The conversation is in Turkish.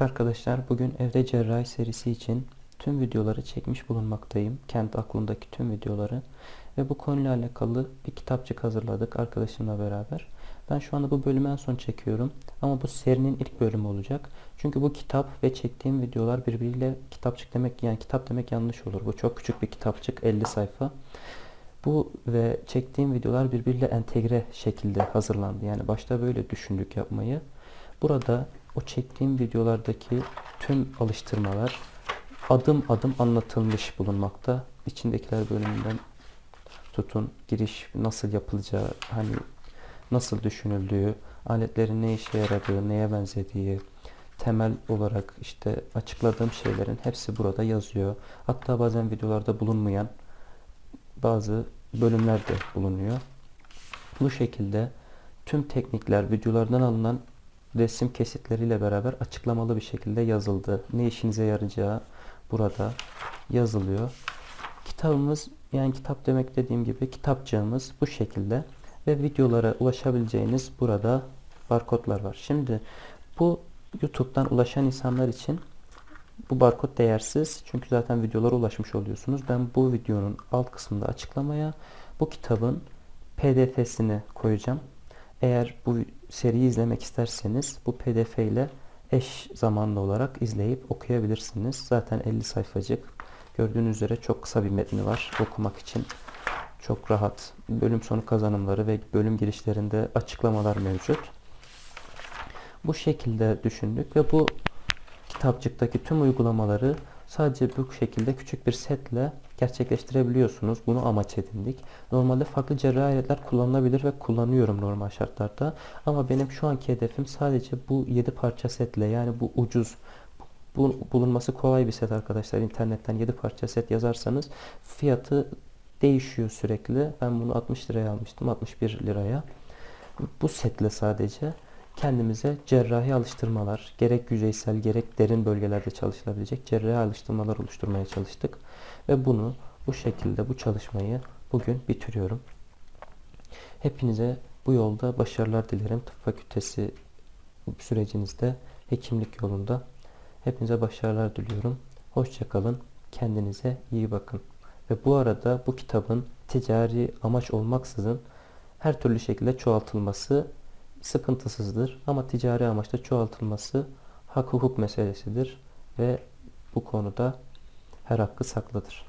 Evet arkadaşlar bugün evde cerrahi serisi için tüm videoları çekmiş bulunmaktayım. Kendi aklımdaki tüm videoları. Ve bu konuyla alakalı bir kitapçık hazırladık arkadaşımla beraber. Ben şu anda bu bölümü en son çekiyorum. Ama bu serinin ilk bölümü olacak. Çünkü bu kitap ve çektiğim videolar birbiriyle kitapçık demek yani kitap demek yanlış olur. Bu çok küçük bir kitapçık 50 sayfa. Bu ve çektiğim videolar birbiriyle entegre şekilde hazırlandı. Yani başta böyle düşündük yapmayı. Burada o çektiğim videolardaki tüm alıştırmalar adım adım anlatılmış bulunmakta. İçindekiler bölümünden tutun giriş nasıl yapılacağı, hani nasıl düşünüldüğü, aletlerin ne işe yaradığı, neye benzediği, temel olarak işte açıkladığım şeylerin hepsi burada yazıyor. Hatta bazen videolarda bulunmayan bazı bölümler de bulunuyor. Bu şekilde tüm teknikler videolardan alınan resim kesitleriyle beraber açıklamalı bir şekilde yazıldı. Ne işinize yarayacağı burada yazılıyor. Kitabımız yani kitap demek dediğim gibi kitapçığımız bu şekilde ve videolara ulaşabileceğiniz burada barkodlar var. Şimdi bu YouTube'dan ulaşan insanlar için bu barkod değersiz çünkü zaten videolara ulaşmış oluyorsunuz. Ben bu videonun alt kısmında açıklamaya bu kitabın pdf'sini koyacağım. Eğer bu seriyi izlemek isterseniz bu pdf ile eş zamanlı olarak izleyip okuyabilirsiniz. Zaten 50 sayfacık. Gördüğünüz üzere çok kısa bir metni var okumak için. Çok rahat. Bölüm sonu kazanımları ve bölüm girişlerinde açıklamalar mevcut. Bu şekilde düşündük ve bu kitapçıktaki tüm uygulamaları sadece bu şekilde küçük bir setle gerçekleştirebiliyorsunuz. Bunu amaç edindik. Normalde farklı cerrahi aletler kullanılabilir ve kullanıyorum normal şartlarda. Ama benim şu anki hedefim sadece bu 7 parça setle yani bu ucuz bu, bulunması kolay bir set arkadaşlar. İnternetten 7 parça set yazarsanız fiyatı değişiyor sürekli. Ben bunu 60 liraya almıştım. 61 liraya. Bu setle sadece kendimize cerrahi alıştırmalar, gerek yüzeysel gerek derin bölgelerde çalışılabilecek cerrahi alıştırmalar oluşturmaya çalıştık. Ve bunu bu şekilde bu çalışmayı bugün bitiriyorum. Hepinize bu yolda başarılar dilerim. Tıp fakültesi sürecinizde, hekimlik yolunda. Hepinize başarılar diliyorum. Hoşçakalın. Kendinize iyi bakın. Ve bu arada bu kitabın ticari amaç olmaksızın her türlü şekilde çoğaltılması sıkıntısızdır. Ama ticari amaçla çoğaltılması hak hukuk meselesidir ve bu konuda her hakkı saklıdır.